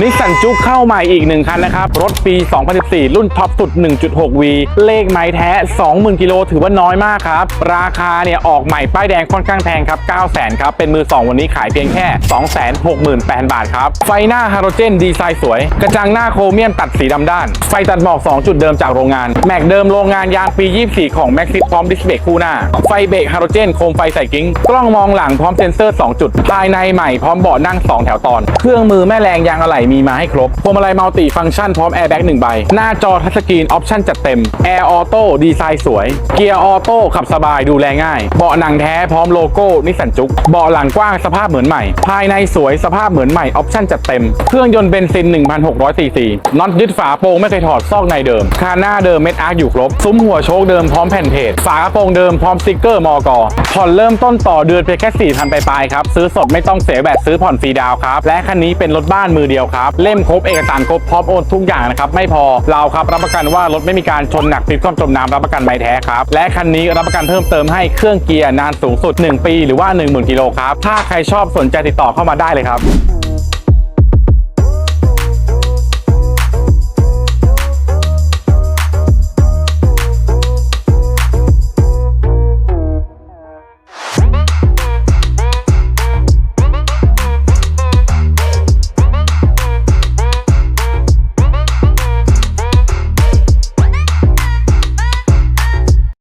นิสสันจุกเข้าใหม่อีกหนึ่งคันนะครับ รถปี 2014 รุ่นท็อปสุด 1.6V เลขไม้แท้ 20,000 กิโลถือว่าน้อยมากครับ ราคาเนี่ยออกใหม่ป้ายแดงค่อนข้างแพงครับ 900,000 ครับ เป็นมือ 2 วันนี้ขายเพียงแค่ 268,000 บาทครับ ไฟหน้าฮาโลเจนดีไซน์สวย กระจังหน้าโครเมียมตัดสีดำด้าน ไฟตัดหมอก 2 จุดเดิมจากโรงงาน แม็กเดิมโรงงานยางปี 24 ของแม็กซิสพร้อมดิสเบรกคู่หน้า ไฟเบรกฮาโลเจนโคมไฟใส่กิ้ง กล้องมองหลังพร้อมเซ็นเซอร์ 2 จุด ภายในใหม่พร้อมเบาะนั่ง 2 แถวตอน เครื่องมือแม่แรงยางอะไหล่มีมาให้ครบ พวงมาลัยมัลติฟังก์ชันพร้อมแอร์แบ็ก1ใบ หน้าจอทัชสกรีนออปชั่นจัดเต็มแอร์ออโต้ดีไซน์สวย เกียร์ออโต้ขับสบายดูแลง่าย เบาะหนังแท้พร้อมโลโก้นิสสันจุกเบาะหลังกว้างสภาพเหมือนใหม่ ภายในสวยสภาพเหมือนใหม่ออปชั่นจัดเต็ม เครื่องยนต์เบนซิน 1,600ซีซีน็อตยึดฝาโปรงไม่เคยถอดซอกในเดิมคานหน้าเดิมเม็ดอาร์คอยู่ครบ ซุ้มหัวโชคเดิมพร้อมแผ่นเพจฝากระโปรงเดิมพร้อมสติกเกอร์มอกผ่อนเริ่มต้นต่อเดือนเพียงแค่4,000ปลายๆครับซื้อสดไม่ต้องเสียแบบซื้อผ่อนฟรีดาวครับและคันนี้เป็นรถบ้านมือเดียวครับ เล่มครบเอกสารครบพร้อมโอนทุกอย่างนะครับ ไม่พอเราครับรับประกันว่ารถไม่มีการชนหนักพลิกคว่ำจมน้ำรับประกันใบแท้ครับ และคันนี้รับประกันเพิ่มเติมให้เครื่องเกียร์นานสูงสุด 1 ปี หรือว่า 10,000กิโลครับถ้าใครชอบสนใจติดต่อเข้ามาได้เลยครับ